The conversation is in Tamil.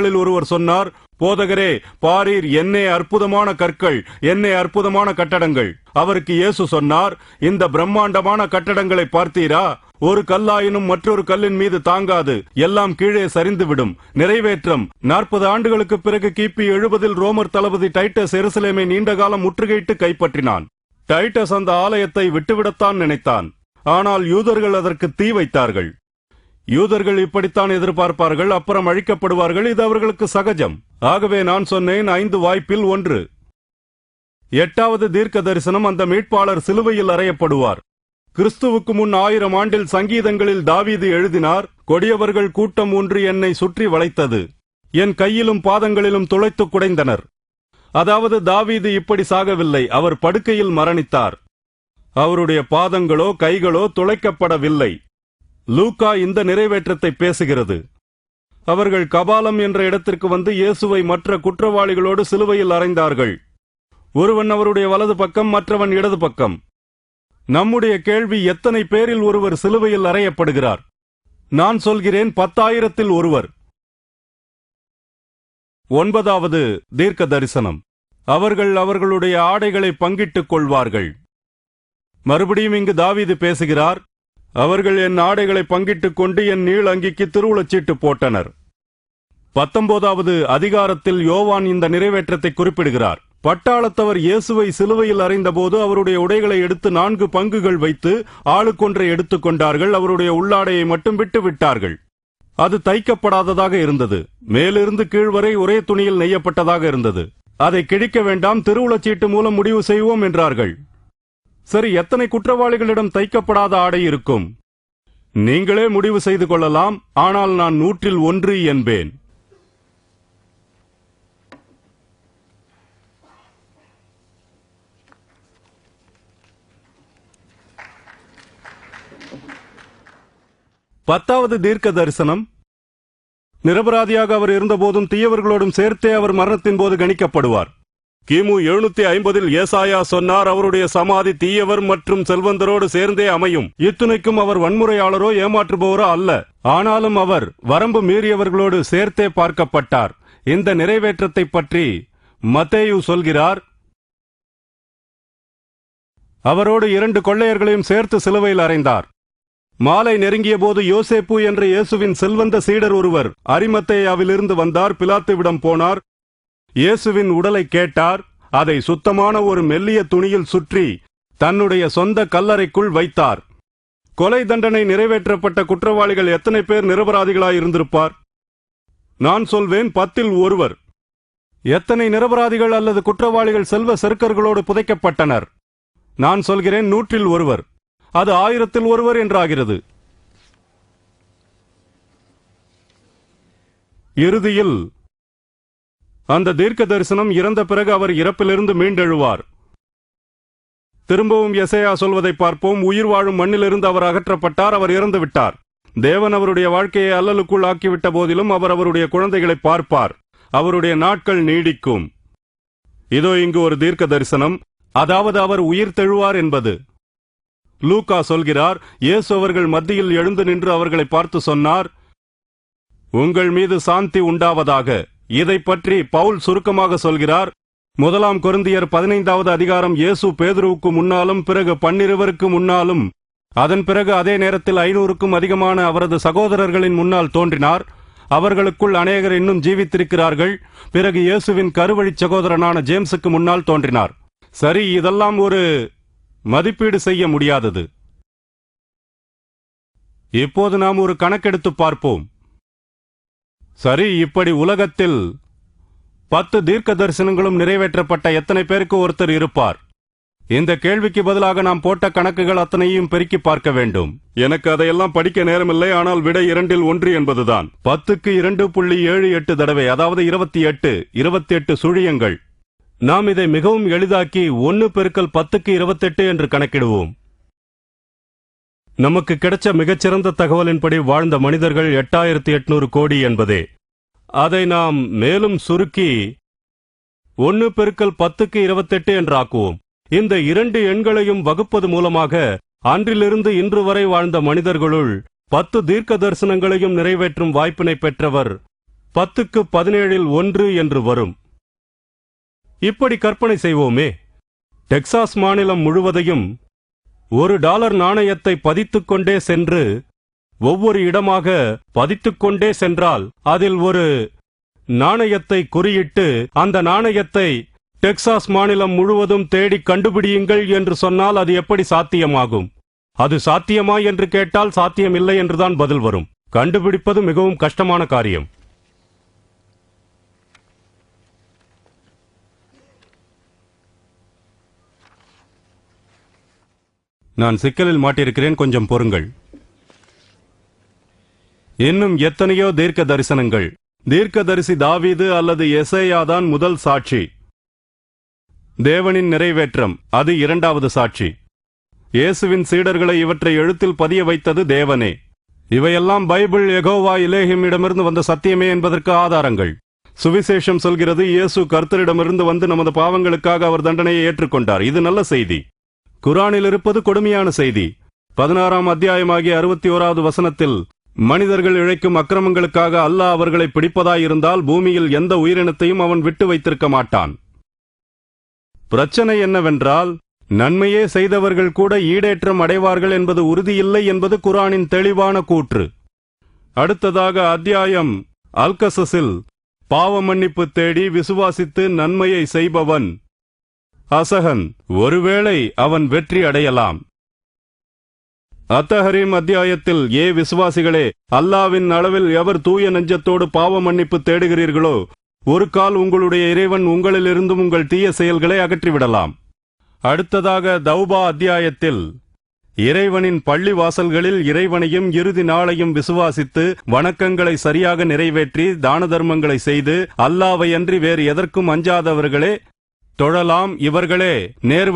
ஒருவர் சொன்னார் போதகரே பாரீர் என்னே அற்புதமான கற்கள் என்னே அற்புதமான கட்டடங்கள். அவருக்கு இயேசு சொன்னார் இந்த பிரம்மாண்டமான கட்டடங்களை பார்த்தீரா? ஒரு கல்லாயினும் மற்றொரு கல்லின் மீது தாங்காது. எல்லாம் கீழே சரிந்துவிடும். நிறைவேற்றம். நாற்பது ஆண்டுகளுக்கு பிறகு கிபி எழுபதில் ரோமர் தளபதி டைட்டஸ் எருசலேமை நீண்ட காலம் முற்றுகையிட்டு கைப்பற்றினான். டைட்டஸ் அந்த ஆலயத்தை விட்டுவிடத்தான் நினைத்தான். ஆனால் யூதர்கள் அதற்கு தீ வைத்தார்கள். யூதர்கள் இப்படித்தான் எதிர்பார்ப்பார்கள் அப்புறம் அழிக்கப்படுவார்கள் இது அவர்களுக்கு சகஜம். ஆகவே நான் சொன்னேன் ஐந்து வாய்ப்பில் ஒன்று. எட்டாவது தீர்க்க தரிசனம் அந்த மீட்பாளர் சிலுவையில் அறையப்படுவார். கிறிஸ்துவுக்கு முன் ஆயிரம் ஆண்டில் சங்கீதங்களில் தாவீது எழுதினார் கொடியவர்கள் கூட்டம் ஒன்று என்னை சுற்றி வளைத்தது. என் கையிலும் பாதங்களிலும் துளைத்து குடைந்தனர். அதாவது தாவீது இப்படி சாகவில்லை அவர் படுக்கையில் மரணித்தார். அவருடைய பாதங்களோ கைகளோ துளைக்கப்படவில்லை. லூக்கா இந்த நிறைவேற்றத்தை பேசுகிறது. அவர்கள் கபாலம் என்ற இடத்திற்கு வந்து இயேசுவை மற்ற குற்றவாளிகளோடு சிலுவையில் அறைந்தார்கள். ஒருவன் அவருடைய வலது பக்கம் மற்றவன் இடது பக்கம். நம்முடைய கேள்வி எத்தனை பேரில் ஒருவர் சிலுவையில் அறையப்படுகிறார்? நான் சொல்கிறேன் பத்தாயிரத்தில் ஒருவர். ஒன்பதாவது தீர்க்க தரிசனம். அவர்கள் அவர்களுடைய ஆடைகளை பங்கிட்டுக் கொள்வார்கள். மறுபடியும் இங்கு தாவீது பேசுகிறார் அவர்கள் என் ஆடைகளை பங்கிட்டுக் கொண்டு என் நீள் அங்கிக்கு திருவுளச்சீட்டு போட்டனர். பத்தொன்பதாவது அதிகாரத்தில் யோவான் இந்த நிறைவேற்றத்தை குறிப்பிடுகிறார். பட்டாளத்தவர் இயேசுவை சிலுவையில் அறைந்தபோது அவருடைய உடைகளை எடுத்து நான்கு பங்குகள் வைத்து ஆளுக்கொன்றை எடுத்துக் கொண்டார்கள். அவருடைய உள்ளாடையை மட்டும் விட்டு விட்டார்கள். அது தைக்கப்படாததாக இருந்தது. மேலிருந்து கீழ்வரை ஒரே துணியில் நெய்யப்பட்டதாக இருந்தது. அதை கிழிக்க வேண்டாம். திருவுளச்சீட்டு மூலம் முடிவு செய்வோம் என்றார்கள். சரி எத்தனை குற்றவாளிகளிடம் தைக்கப்படாத ஆடை இருக்கும்? நீங்களே முடிவு செய்து கொள்ளலாம் ஆனால் நான் நூற்றில் ஒன்று என்பேன். பத்தாவது தீர்க்க தரிசனம். நிரபராதியாக அவர் இருந்தபோதும் தீயவர்களோடும் சேர்த்தே அவர் மரணத்தின் போது கணிக்கப்படுவார். கிமு எழுநூத்தி ஐம்பதில் ஏசாயா சொன்னார் அவருடைய சமாதி தீயவர் மற்றும் செல்வந்தரோடு சேர்ந்தே அமையும். இத்துணைக்கும் அவர் வன்முறையாளரோ ஏமாற்றுபவரோ அல்ல. ஆனாலும் அவர் வரம்பு மீறியவர்களோடு சேர்த்தே பார்க்கப்பட்டார். இந்த நிறைவேற்றத்தை பற்றி மத்தேயு சொல்கிறார். அவரோடு இரண்டு கொள்ளையர்களையும் சேர்த்து சிலுவையில் அறைந்தார். மாலை நெருங்கிய போது யோசேப்பு என்ற இயேசுவின் செல்வந்த சீடர் ஒருவர் அரிமத்தேயாவிலிருந்து வந்தார். பிலாத்துவிடம் போனார். இயேசுவின் உடலை கேட்டார் அதை சுத்தமான ஒரு மெல்லிய துணியில் சுற்றி தன்னுடைய சொந்த கல்லறைக்குள் வைத்தார். கொலை தண்டனை நிறைவேற்றப்பட்ட குற்றவாளிகள் எத்தனை பேர் நிரபராதிகளாய் இருந்திருப்பார்? நான் சொல்வேன் பத்தில் ஒருவர். எத்தனை நிரபராதிகள் அல்லது குற்றவாளிகள் செல்வ செருக்கர்களோடு புதைக்கப்பட்டனர்? நான் சொல்கிறேன் நூற்றில் ஒருவர். அது ஆயிரத்தில் ஒருவர் என்றாகிறது. இறுதியில் அந்த தீர்க்க தரிசனம் இறந்த பிறகு அவர் இறப்பிலிருந்து மீண்டெழுவார். திரும்பவும் எசையா சொல்வதை பார்ப்போம். உயிர் வாழும் மண்ணிலிருந்து அவர் அகற்றப்பட்டார் அவர் இறந்து விட்டார். தேவன் அவருடைய வாழ்க்கையை அல்லலுக்குள் ஆக்கிவிட்ட போதிலும் அவர் அவருடைய குழந்தைகளை பார்ப்பார். அவருடைய நாட்கள் நீடிக்கும். இதோ இங்கு ஒரு தீர்க்க தரிசனம் அதாவது அவர் உயிர் தெழுவார் என்பது. லூகா சொல்கிறார் இயேசு அவர்கள் மத்தியில் எழுந்து நின்று அவர்களை பார்த்து சொன்னார் உங்கள் மீது சாந்தி உண்டாவதாக. இதை பற்றி பவுல் சுருக்கமாக சொல்கிறார். முதலாம் கொருந்தியர் பதினைந்தாவது அதிகாரம் இயேசு பேதுருவுக்கு முன்னாலும் பிறகு பன்னிருவருக்கு முன்னாலும் அதன் பிறகு அதே நேரத்தில் ஐநூறுக்கும் அதிகமான அவரது சகோதரர்களின் முன்னால் தோன்றினார். அவர்களுக்குள் அநேகர் இன்னும் ஜீவித்திருக்கிறார்கள். பிறகு இயேசுவின் கருவழிச் சகோதரனான ஜேம்ஸுக்கு முன்னால் தோன்றினார். சரி இதெல்லாம் ஒரு மதிப்பீடு செய்ய முடியாதது. இப்போது நாம் ஒரு கணக்கெடுத்து பார்ப்போம். சரி இப்படி உலகத்தில் பத்து தீர்க்க தரிசனங்களும் நிறைவேற்றப்பட்ட எத்தனை பேருக்கு ஒருத்தர் இருப்பார்? இந்த கேள்விக்கு பதிலாக நாம் போட்ட கணக்குகள் அத்தனையும் பெருக்கி பார்க்க வேண்டும். எனக்கு அதையெல்லாம் படிக்க நேரமில்லை ஆனால் விடை இரண்டில் ஒன்று என்பதுதான். பத்துக்கு இரண்டு புள்ளி ஏழு எட்டு தடவை அதாவது இருபத்தி எட்டு இருபத்தி எட்டு சுழியங்கள். நாம் இதை மிகவும் எளிதாக்கி ஒன்னு பெருக்கல் பத்துக்கு இருபத்தெட்டு என்று கணக்கிடுவோம். நமக்கு கிடைச்ச மிகச்சிறந்த தகவலின்படி வாழ்ந்த மனிதர்கள் எட்டாயிரத்தி எட்நூறு கோடி என்பதே. அதை நாம் மேலும் சுருக்கி ஒன்னு பெருக்கல் பத்துக்கு இருபத்தெட்டு என்று ஆக்குவோம் இந்த இரண்டு எண்களையும் வகுப்பது மூலமாக அன்றிலிருந்து இன்று வரை வாழ்ந்த மனிதர்களுள் பத்து தீர்க்க தரிசனங்களையும் நிறைவேற்றும் வாய்ப்பினை பெற்றவர் பத்துக்கு பதினேழில் ஒன்று என்று வரும். இப்படி கற்பனை செய்வோமே. டெக்சாஸ் மாநிலம் முழுவதையும் ஒரு டாலர் நாணயத்தை பதித்துக்கொண்டே சென்று ஒவ்வொரு இடமாக பதித்துக் கொண்டே சென்றால் அதில் ஒரு நாணயத்தை குறியிட்டு அந்த நாணயத்தை டெக்சாஸ் மாநிலம் முழுவதும் தேடி கண்டுபிடியுங்கள் என்று சொன்னால் அது எப்படி சாத்தியமாகும்? அது சாத்தியமா என்று கேட்டால் சாத்தியமில்லை என்றுதான் பதில் வரும். கண்டுபிடிப்பது மிகவும் கஷ்டமான காரியம். நான் சிக்கலில் மாட்டியிருக்கிறேன் கொஞ்சம் பொறுங்கள். இன்னும் எத்தனையோ தீர்க்க தரிசனங்கள் தீர்க்கதரிசி தாவீது அல்லது எசேயாதான் முதல் சாட்சி. தேவனின் நிறைவேற்றம் அது இரண்டாவது சாட்சி. இயேசுவின் சீடர்களை இவற்றை எழுத்தில் பதிய வைத்தது தேவனே. இவையெல்லாம் பைபிள் எகோவா இலேஹிமிடமிருந்து வந்த சத்தியமே என்பதற்கு ஆதாரங்கள். சுவிசேஷம் சொல்கிறது இயேசு கர்த்தரிடமிருந்து வந்து நமது பாவங்களுக்காக அவர் தண்டனையை ஏற்றுக்கொண்டார். இது நல்ல செய்தி. குரானில் இருப்பது கொடுமையான செய்தி. பதினாறாம் அத்தியாயமாகிய அறுபத்தி ஓராவது வசனத்தில் மனிதர்கள் இழைக்கும் அக்கிரமங்களுக்காக அல்லாஹ் அவர்களை பிடிப்பதாயிருந்தால் பூமியில் எந்த உயிரினத்தையும் அவன் விட்டு வைத்திருக்க மாட்டான். பிரச்சனை என்னவென்றால் நன்மையே செய்தவர்கள் கூட ஈடேற்றம் அடைவார்கள் என்பது உறுதியில்லை என்பது குரானின் தெளிவான கூற்று. அடுத்ததாக அத்தியாயம் அல்கசஸில் பாவ மன்னிப்பு தேடி விசுவாசித்து நன்மையை செய்பவன். அசகன் ஒருவேளை அவன் வெற்றி அடையலாம். அத்தஹரீம் அத்தியாயத்தில் ஏ விசுவாசிகளே அல்லாவின் அளவில் எவர் தூய நெஞ்சத்தோடு பாவ மன்னிப்பு தேடுகிறீர்களோ ஒரு கால் உங்களுடைய இறைவன் உங்களிலிருந்தும் உங்கள் தீய செயல்களை அகற்றிவிடலாம். அடுத்ததாக தௌபா அத்தியாயத்தில் இறைவனின் பள்ளி வாசல்களில் இறைவனையும் இறுதி நாளையும் விசுவாசித்து வணக்கங்களை சரியாக நிறைவேற்றி தான தர்மங்களை செய்து அல்லாவையன்றி வேறு எதற்கும் அஞ்சாதவர்களே தொழலாம் இவர்களே நேர்